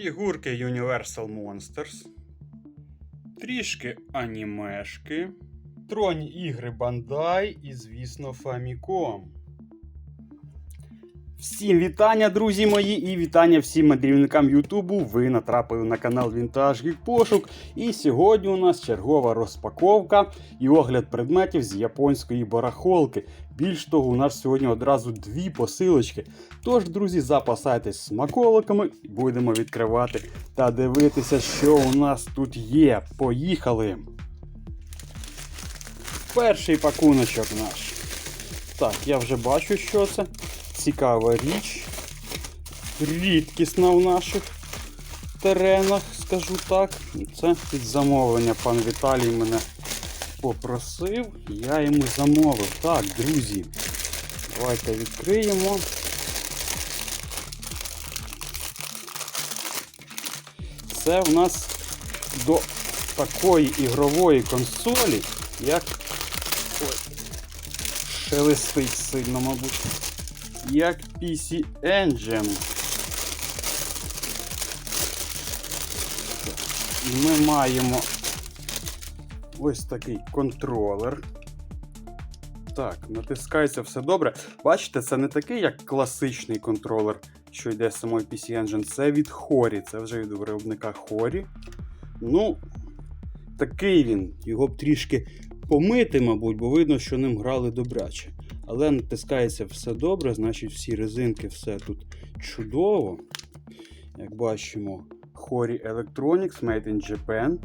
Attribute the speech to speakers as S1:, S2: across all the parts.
S1: фігурки Universal Monsters, трішки анімешки, тронь ігри Bandai і, звісно, Famicom. Всім вітання, друзі мої, і вітання всім мандрівникам Ютубу. Ви натрапили на канал Вінтаж Гік Пошук. І сьогодні у нас чергова розпаковка і огляд предметів з японської барахолки. Більш того, у нас сьогодні одразу дві посилочки. Тож, друзі, запасайтесь смаколиками і будемо відкривати та дивитися, що у нас тут є. Поїхали! Перший пакуночок наш. Так, я вже бачу, що це. Цікава річ. Рідкісна в наших теренах, скажу так. Це під замовлення. Пан Віталій мене попросив, я йому замовив. Так, друзі, давайте відкриємо. Це в нас до такої ігрової консолі, як. Ой, шелестить сильно, мабуть. Як PC Engine. І ми маємо ось такий контролер. Так, натискається все добре. Бачите, це не такий, як класичний контролер, що йде з самої PC Engine. Це від Хорі. Це вже від виробника Хорі. Ну, такий він. Його б трішки помити, мабуть, бо видно, що ним грали добряче. Але натискається все добре, значить всі резинки, все тут чудово. Як бачимо, Hori Electronics Made in Japan.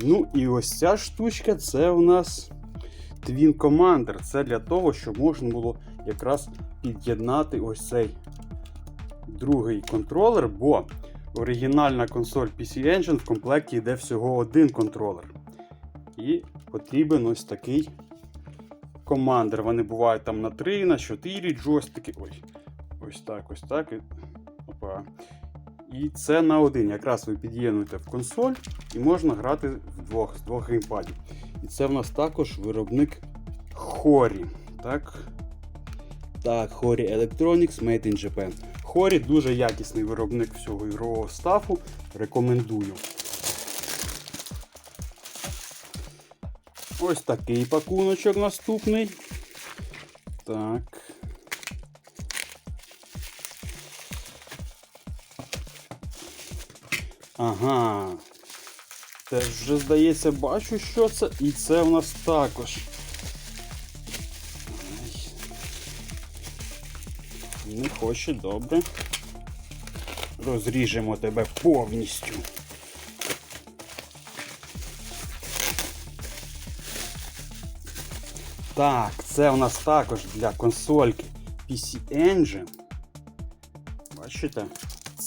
S1: Ну і ось ця штучка це у нас Twin Commander. Це для того, щоб можна було якраз під'єднати ось цей другий контролер, бо оригінальна консоль PC Engine в комплекті йде всього один контролер. І потрібен ось такий командер. Вони бувають там на 3, на 4 джойстики. Ой, ось так, ось так. Опа. І це на один. Якраз ви під'єднуєте в консоль і можна грати вдвох з двох геймпадів. І це в нас також виробник Хорі. Так, Так, Хорі Electronics Made in Japan. Хорі дуже якісний виробник всього ігрового стафу. Рекомендую. Ось такий пакуночок наступний. Так. Ага. Теж вже, здається, бачу, що це. І це у нас також. Не хоче, добре. Розріжемо тебе повністю. Так, це у нас також для консольки PC Engine. Бачите?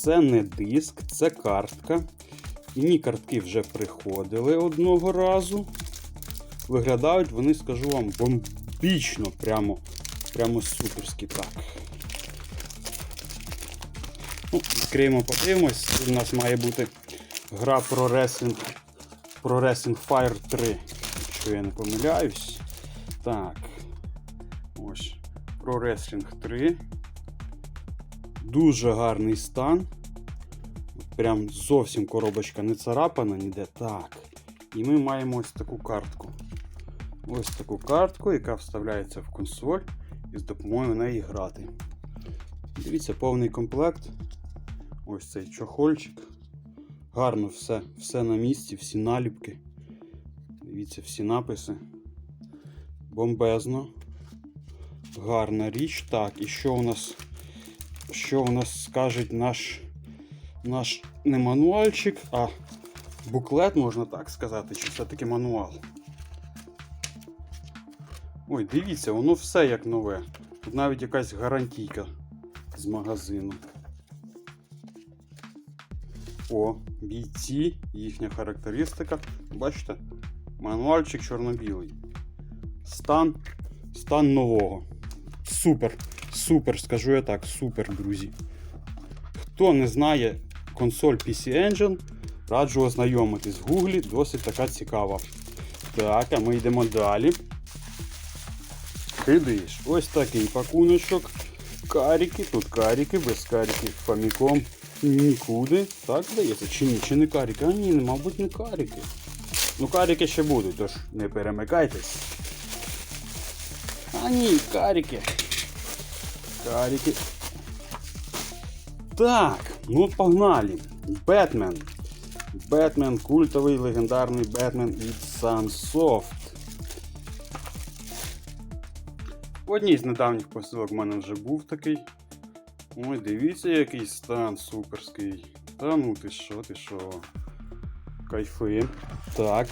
S1: Це не диск, це картка. Мені картки вже приходили одного разу. Виглядають, вони, скажу вам, бомбічно, прямо прямо суперські. Так. Ну, Відкриємо, подивимось. У нас має бути гра про Wrestling, про Wrestling Fire 3, якщо я не помиляюсь. Так. Ось. Pro Wrestling 3. Дуже гарний стан. Прям зовсім коробочка не царапана ніде. Так. І ми маємо ось таку картку. Ось таку картку, яка вставляється в консоль і з допомогою неї грати. Дивіться, повний комплект. Ось цей чохольчик. Гарно все, все на місці, всі наліпки. Дивіться, всі написи. Бомбезно. Гарна річ. Так, і що у нас що у нас скаже наш наш не мануальчик, а буклет, можна так сказати, чи все-таки мануал. Ой, дивіться, воно все як нове. Тут навіть якась гарантійка з магазину. О, бійці, їхня характеристика. Бачите? Мануальчик чорно-білий. Стан, стан нового. Супер, супер, скажу я так, супер, друзі. Хто не знає консоль PC Engine, раджу ознайомитись в Гуглі, досить така цікава. Так, а ми йдемо далі. Кидиш. Ось такий пакуночок. Каріки, тут каріки, без каріків Famicom Нікуди. Так здається, чи ні? Чи не каріки? А ні, мабуть, не каріки. Ну, каріки ще будуть, тож не перемикайтесь. А ні, каріки. Каріки. Так, ну погнали. Бетмен. Бетмен, культовий легендарний Бетмен від Sunsoft. Одній з недавніх посилок в мене вже був такий. Ой, дивіться, який стан суперський. Та ну ти що, ти що. Кайфи. Так.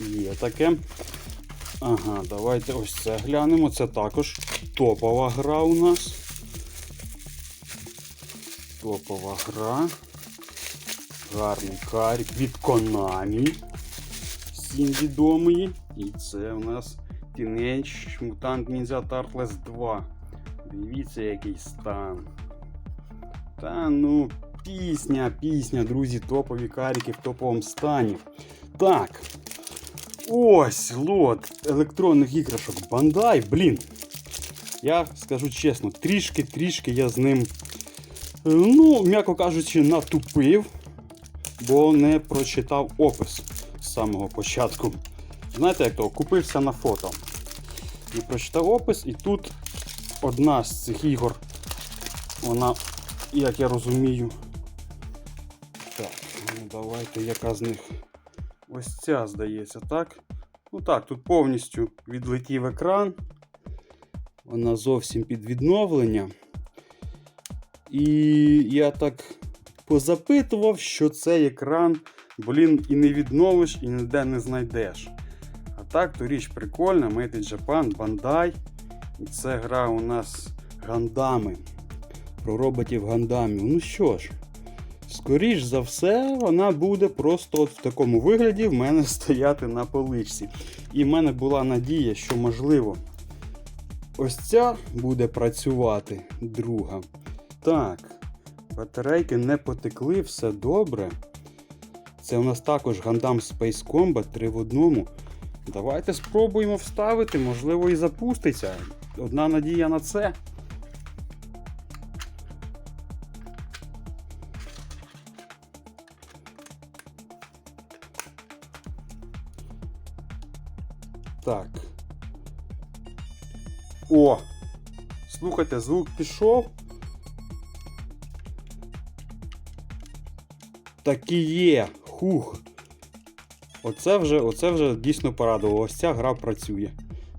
S1: Є таке. Ага, давайте ось це глянемо. Це також топова гра у нас. Топова гра. Гарний карік від Konami. Всім відомий. І це у нас Teenage Mutant Ninja Turtles 2. Дивіться, який стан. Та ну, пісня, пісня, друзі, топові каріки в топовому стані. Так. Ось лот електронних іграшок Bandai, блін. Я скажу чесно, трішки-трішки я з ним, е, ну, м'яко кажучи, натупив, бо не прочитав опис з самого початку. Знаєте, як то купився на фото. І прочитав опис, і тут одна з цих ігор, вона, як я розумію. Так, ну давайте яка з них. Ось ця, здається, так? Ну так, тут повністю відлетів екран. Вона зовсім під відновлення. І я так позапитував, що цей екран, блін, і не відновиш, і ніде не знайдеш. А так, то річ прикольна, Made in Japan, Bandai. І це гра у нас гандами. Про роботів гандамів. Ну що ж, скоріш за все, вона буде просто от в такому вигляді в мене стояти на поличці. І в мене була надія, що можливо ось ця буде працювати друга. Так, батарейки не потекли, все добре. Це у нас також Gundam Space Combat 3 в одному. Давайте спробуємо вставити, можливо, і запуститься. Одна надія на це. Так. О! Слухайте, звук пішов. Так і є. Хух. Оце вже, оце вже дійсно порадувало. Ось ця гра працює.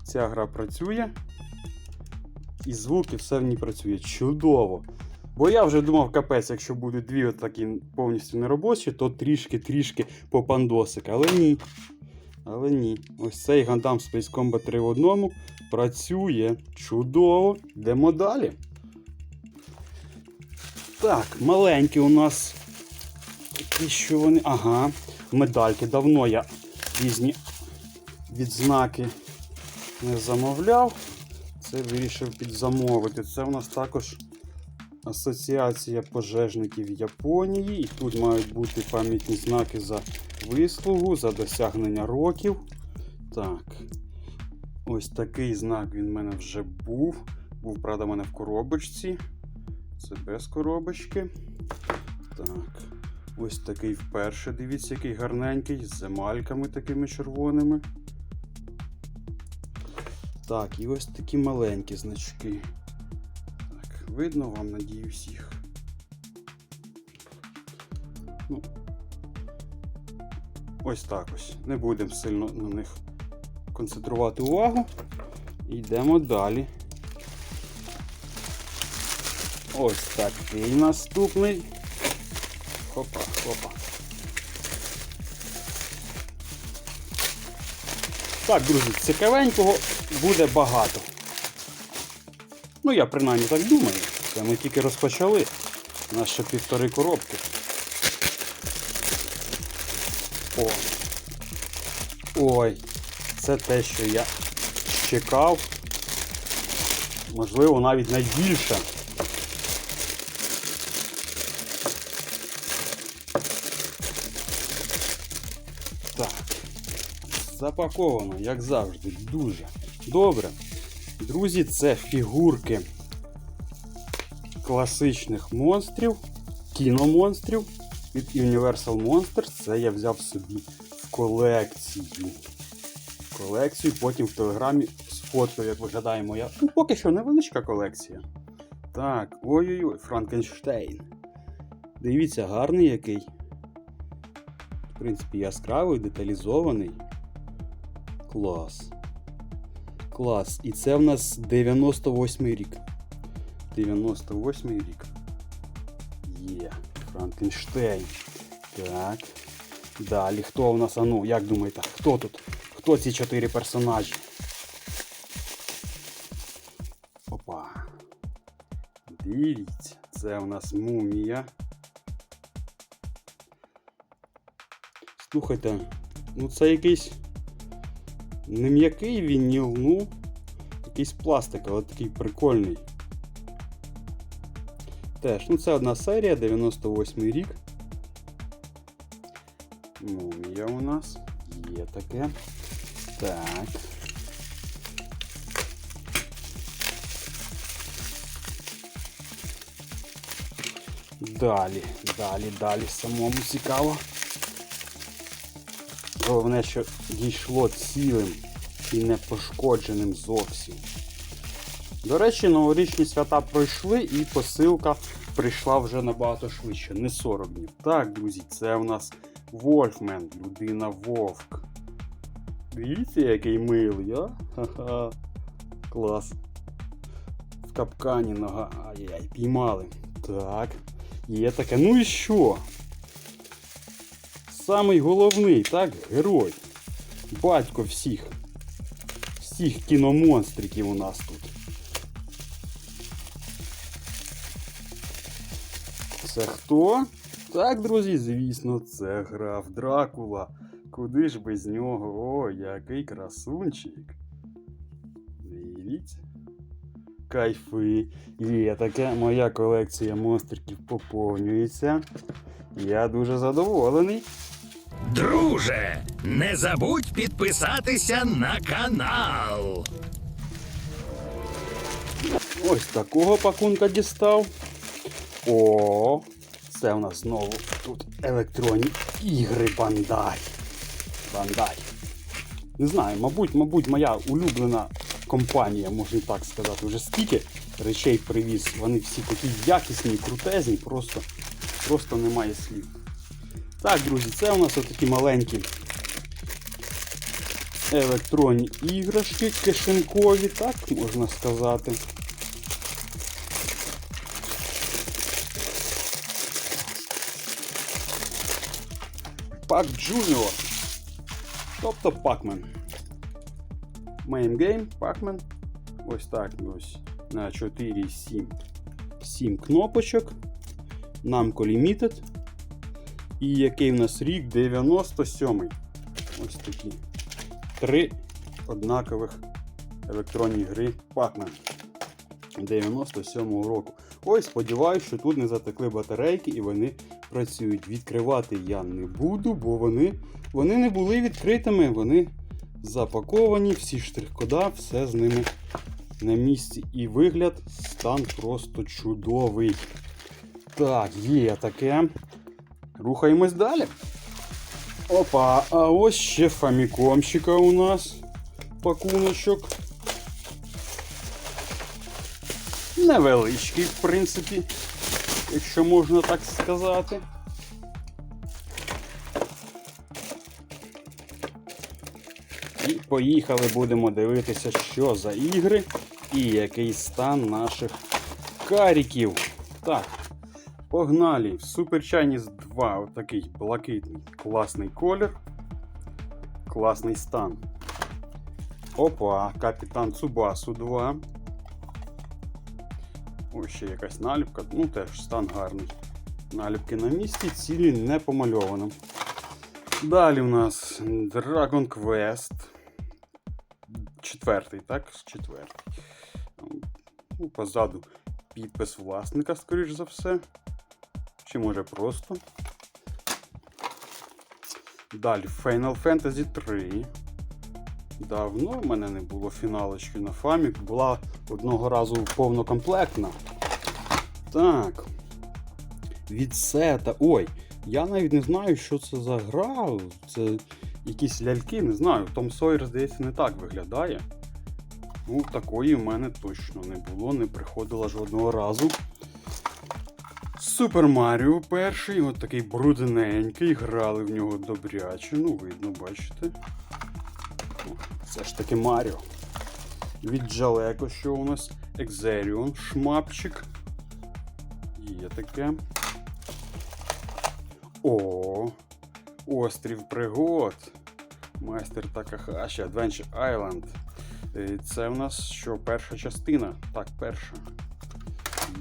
S1: Ця гра працює. І звуки все в ній працює. Чудово. Бо я вже думав, капець, якщо будуть дві такі повністю неробочі, то трішки-трішки попандосик. Але ні. Але ні. Ось цей Gundam Space Combat 3 в одному працює. Чудово. Йдемо далі. Так, маленькі у нас. Такі що вони. Ага, медальки. Давно я різні відзнаки не замовляв. Це вирішив підзамовити. Це у нас також Асоціація пожежників Японії. І тут мають бути пам'ятні знаки за вислугу, за досягнення років. Так. Ось такий знак він в мене вже був. Був, правда, в мене в коробочці. Це без коробочки. Так. Ось такий вперше, дивіться, який гарненький, з емальками такими червоними. Так, і ось такі маленькі значки. Так, видно вам, надіюсь, їх. Ось так ось. Не будемо сильно на них концентрувати увагу. Йдемо далі. Ось такий наступний. Хопа, хопа. Так, друзі, цікавенького буде багато. Ну, я принаймні так думаю. Це ми тільки розпочали. Ще півтори коробки. О. Ой, це те, що я чекав. Можливо, навіть найбільше. Так. Запаковано, як завжди, дуже добре. Друзі, це фігурки класичних монстрів, кіномонстрів від Universal Monsters. Це я взяв собі в колекцію. Колекцію, потім в телеграмі сфоткаю, як виглядає моя. Ну, поки що невеличка колекція. Так, ой-ой-ой, Франкенштейн. Дивіться, гарний який. В принципі, яскравий, деталізований. Клас. Клас. І це в нас 98-й рік. 98-й рік. Є. Франкенштейн. Так. Далі, хто у нас? А ну, як думаєте, хто тут? Хто ці чотири персонажі? Опа. Дивіться, це у нас мумія. Слухайте, ну це якийсь не м'який вініл, ну, якийсь пластик, але такий прикольний. Теж, ну це одна серія, 98 рік. Мумія у нас. Є таке. Так. Далі, далі, далі самому цікаво. Головне, що дійшло цілим і не пошкодженим зовсім. До речі, новорічні свята пройшли і посилка прийшла вже набагато швидше, не 40 днів. Так, друзі, це у нас Вольфмен, людина Вовк. Дивіться, який милий, а? Ха-ха. Клас. В капкані нога. Ай-яй, піймали. Так. Є таке. Ну і що? Самий головний, так, герой. Батько всіх. Всіх кіномонстриків у нас тут. Це хто? Так, друзі, звісно, це граф Дракула. Куди ж без нього? О, який красунчик. Дивіться. Кайфи. Є таке, моя колекція монстриків поповнюється. Я дуже задоволений.
S2: Друже, не забудь підписатися на канал.
S1: Ось такого пакунка дістав. О, це у нас знову тут електронні ігри Бандай. Бандай. Не знаю, мабуть, мабуть, моя улюблена компанія, можна так сказати. Вже стільки речей привіз. Вони всі такі якісні, крутезні, просто, просто немає слів. Так, друзі, це у нас отакі маленькі електронні іграшки кишенькові, так можна сказати. Пак Junior. Тобто Пакмен. Game, Пакмен. Ось так ось на 4, 7, 7 кнопочок. Namco Limited. І який в нас рік 97. Ось такі. Три однакових електронні гри Pac-Man 97-го року. Ой, сподіваюсь, що тут не затекли батарейки і вони працюють. Відкривати я не буду, бо вони, вони не були відкритими, вони запаковані, всі штрих-кода, все з ними на місці. І вигляд, стан просто чудовий. Так, є таке. Рухаємось далі. Опа, а ось ще фамікомщика у нас пакуночок. Невеличкий, в принципі, якщо можна так сказати. І поїхали, будемо дивитися, що за ігри і який стан наших каріків. Так, погнали. Super Chinese 2, отакий блакитний, класний колір. Класний стан. Опа, капітан Цубасу 2. Ось ще якась наліпка. Ну теж стан гарний. Наліпки на місці, цілі не помальовано. Далі у нас Dragon Quest. Четвертий, так? Четвертий. Ну, позаду підпис власника, скоріш за все. Чи може просто. Далі Final Fantasy 3. Давно в мене не було фіналочки на Famicom. Була одного разу повнокомплектна. Так. Від сета. Ой, я навіть не знаю, що це за гра. Це якісь ляльки, не знаю. Том Сойер, здається, не так виглядає. Ну, такої в мене точно не було, не приходила жодного разу. Супер Маріо перший, от такий брудненький, грали в нього добряче, ну видно, бачите. Це ж таки Маріо. Від Джалеко, що у нас? Екзеріон, шмапчик. Є таке. О, Острів пригод. Майстер Такахаші, Adventure Island. Е, Це в нас що, перша частина? Так, перша.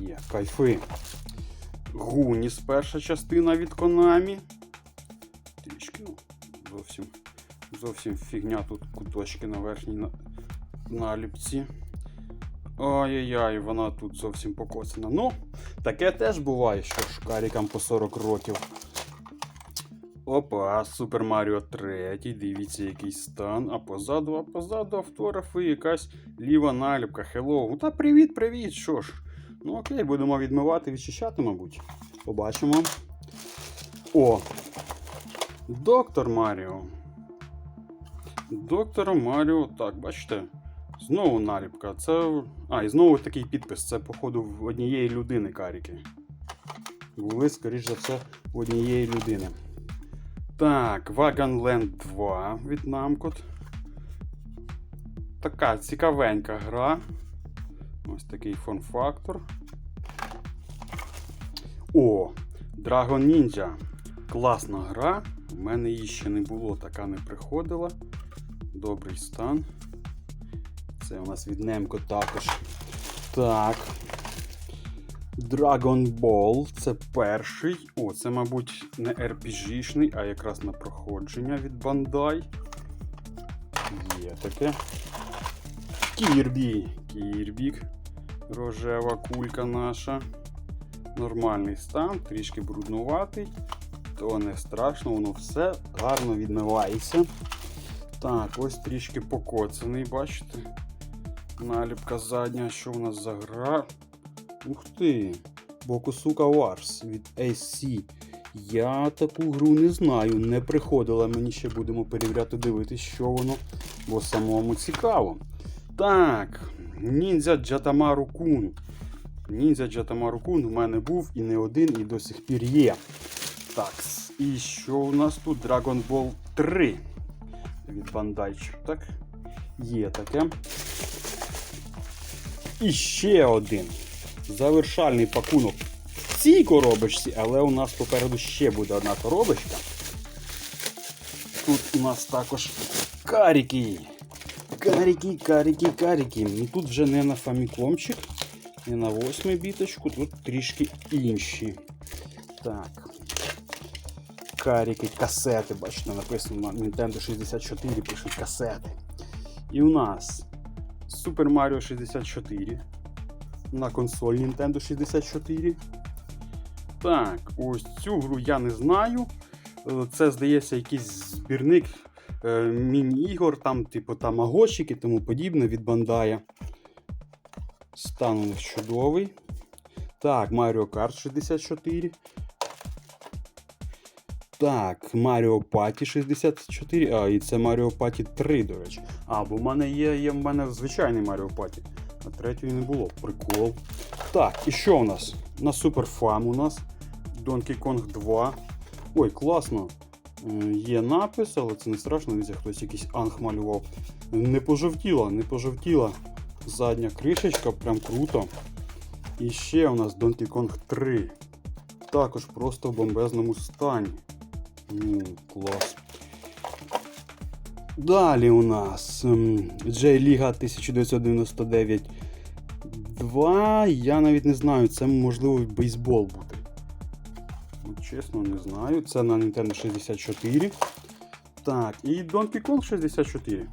S1: Є, кайфи. Гуніс перша частина від Konami. Трішки, ну, зовсім, зовсім фігня тут куточки на верхній наліпці. Ай-яй-яй, вона тут зовсім покоцана. Ну, таке теж буває, що ж карікам по 40 років. Опа, Супер Маріо 3, дивіться, який стан. А позаду, а позаду автографи якась ліва наліпка. Hello. Ну та привіт, привіт, що ж. Ну окей, будемо відмивати, відчищати, мабуть. Побачимо. О! Доктор Маріо. Доктор Маріо. Так, бачите? Знову наліпка. Це. А, і знову такий підпис. Це, походу, в однієї людини каріки. Були, скоріш за все, в однієї людини. Так, Wagonland 2 від Namcot. Така цікавенька гра. Ось такий форм-фактор. О! Dragon Ninja. Класна гра. У мене її ще не було, така не приходила. Добрий стан. Це у нас від Немко також. Так. Dragon Ball це перший. О, це, мабуть, не RPG-шний, а якраз на проходження від Bandai. Є таке. Кірбі. Кірбік. Рожева кулька наша. Нормальний стан, трішки бруднуватий. То не страшно, воно все гарно відмивається. Так, ось трішки покоцаний, бачите? Наліпка задня, що у нас за гра? Ух ти! Бокусука Wars від AC. Я таку гру не знаю, не приходила мені ще будемо перевіряти, дивитись, що воно, бо самому цікаво. Так, ніндзя Джатамару Кун. Ніндзя Джатамару Кун в мене був і не один, і до сих пір є. Так, і що у нас тут? Dragon Ball 3 від так? Є таке. І ще один завершальний пакунок в цій коробочці, але у нас попереду ще буде одна коробочка. Тут у нас також каріки. Каріки, каріки, каріки. Ну тут вже не на фамікомчик, не на 8 біточку, тут трішки інші. Так. Каріки, касети, бачите, написано на Nintendo 64 пишуть касети. І у нас Super Mario 64 на консоль Nintendo 64. Так, ось цю гру я не знаю. Е, Це, здається, якийсь збірник е, міні-ігор, там, типу тамагочик і тому подібне від Bandai. Стан чудовий. Так, Mario Kart 64. Так, Mario Party 64. А, і це Mario Party 3, до речі. А, бо в мене є, є в мене звичайний Mario Party. А третьої не було. Прикол. Так, і що у нас? На Super Fam у нас Donkey Kong 2. Ой, класно. Є напис, але це не страшно, дивіться, хтось якийсь анг малював. Не пожовтіла, не пожовтіла задня кришечка, прям круто. І ще у нас Donkey Kong 3. Також просто в бомбезному стані. Ну, клас. Далі у нас J-Liga 1999 2. Я навіть не знаю, це можливо бейсбол бути. Чесно, не знаю. Це на Nintendo 64. Так, і Donkey Kong 64.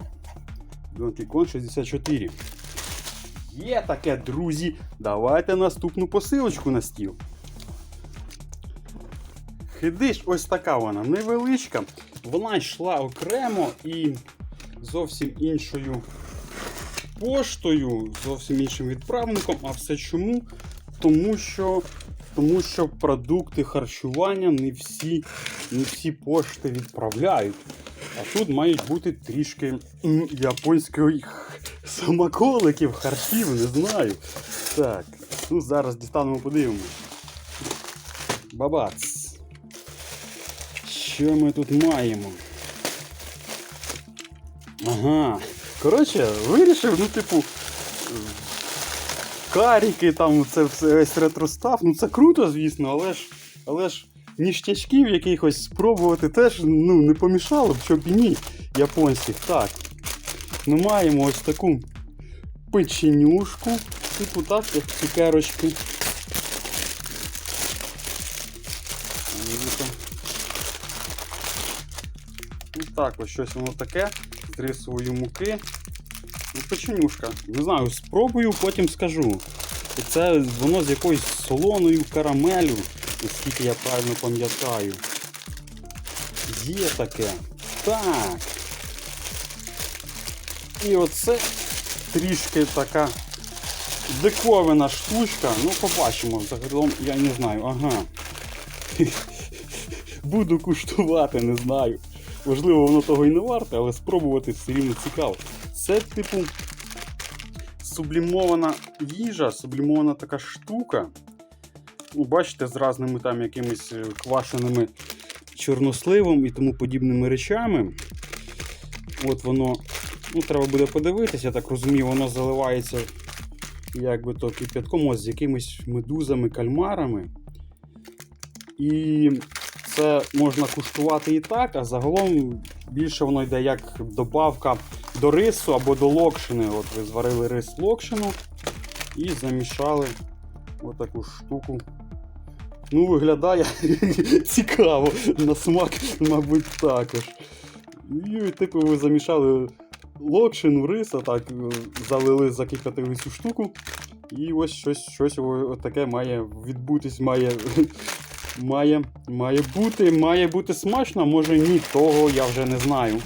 S1: Donkey Kong 64. Є таке, друзі. Давайте наступну посилочку на стіл. Хидиш, ось така вона невеличка. Вона йшла окремо і зовсім іншою поштою, зовсім іншим відправником. А все чому? тому що, тому що продукти харчування не всі, не всі пошти відправляють. А тут мають бути трішки м, японської самоколиків, харчів, не знаю. Так, ну зараз дістанемо, подивимось. Бабац. Що ми тут маємо? Ага. Коротше, вирішив, ну, типу, каріки, там це все весь ретростав. Ну це круто, звісно, але ж, але ж ніштячків якихось спробувати теж ну, не помішало б, щоб і ні японських. Так. Ми маємо ось таку печенюшку, типу так, як цукерочки. Так, ось щось воно таке. з рисової муки. Ну, печенюшка. Не знаю, спробую, потім скажу. І це воно з якоюсь солоною карамелю, наскільки я правильно пам'ятаю. Є таке. Так. І оце трішки така диковина штучка. Ну, побачимо. Загалом я не знаю. Ага. Буду куштувати, не знаю. Можливо, воно того і не варте, але спробувати все рівно цікаво. Це, типу, сублімована їжа, сублімована така штука. Ну, бачите, з разними там якимись е, квашеними чорносливом і тому подібними речами. От воно, ну, треба буде подивитися, я так розумію, воно заливається як би то кип'ятком ось з якимись медузами, кальмарами. І це можна куштувати і так, а загалом більше воно йде як добавка до рису або до локшини. От ви зварили рис локшину і замішали отаку штуку. Ну, виглядає цікаво. На смак, мабуть, також. І, типу, ви замішали локшину, рис, так е, залили, закип'ятили цю штуку. І ось щось, щось таке має відбутись, має Має, має бути, має бути смачно, може ні, того я вже не знаю.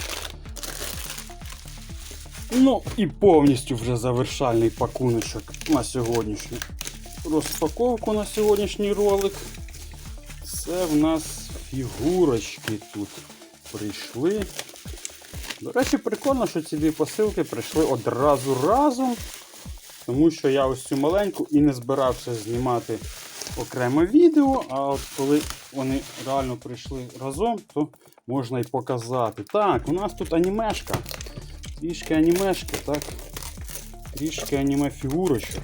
S1: Ну і повністю вже завершальний пакуночок на сьогоднішню розпаковку на сьогоднішній ролик. Це в нас фігурочки тут прийшли. До речі, прикольно, що ці дві посилки прийшли одразу разом. Тому що я ось цю маленьку і не збирався знімати окреме відео, а от коли вони реально прийшли разом, то можна і показати. Так, у нас тут анімешка. Трішки анімешки, так. Трішки аніме фігурочок.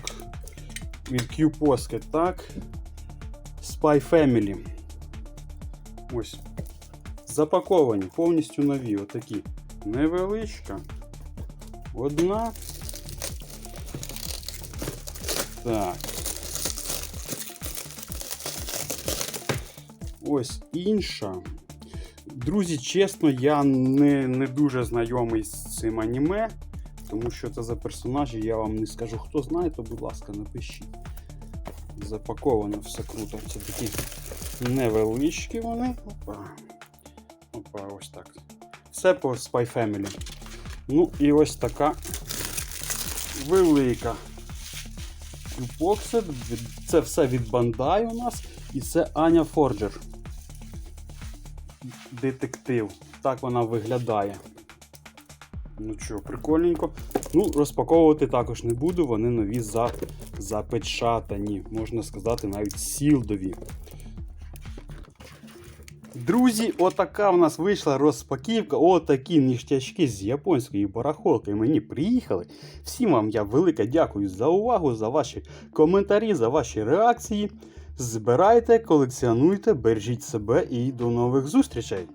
S1: Від Q-Posket, так. Spy Family. Ось. Запаковані, повністю нові. Отакі. Невеличка. Одна. Так. Ось інша. Друзі, чесно, я не, не дуже знайомий з цим аніме, тому що це за персонажі, я вам не скажу. Хто знає, то будь ласка, напишіть. Запаковано все круто. Це такі невеличкі вони. Опа. Опа, ось так. Все по Spy Family. Ну і ось така велика. Boxed. Це все від Bandai у нас. І це Аня Форджер. Детектив. Так вона виглядає. Ну що, прикольненько. Ну, розпаковувати також не буду, вони нові за... запечатані. Можна сказати, навіть сілдові. Друзі, отака в нас вийшла розпаківка. Отакі ніштячки з японської барахолки мені приїхали. Всім вам я велике дякую за увагу, за ваші коментарі, за ваші реакції. Збирайте, колекціонуйте, бережіть себе і до нових зустрічей!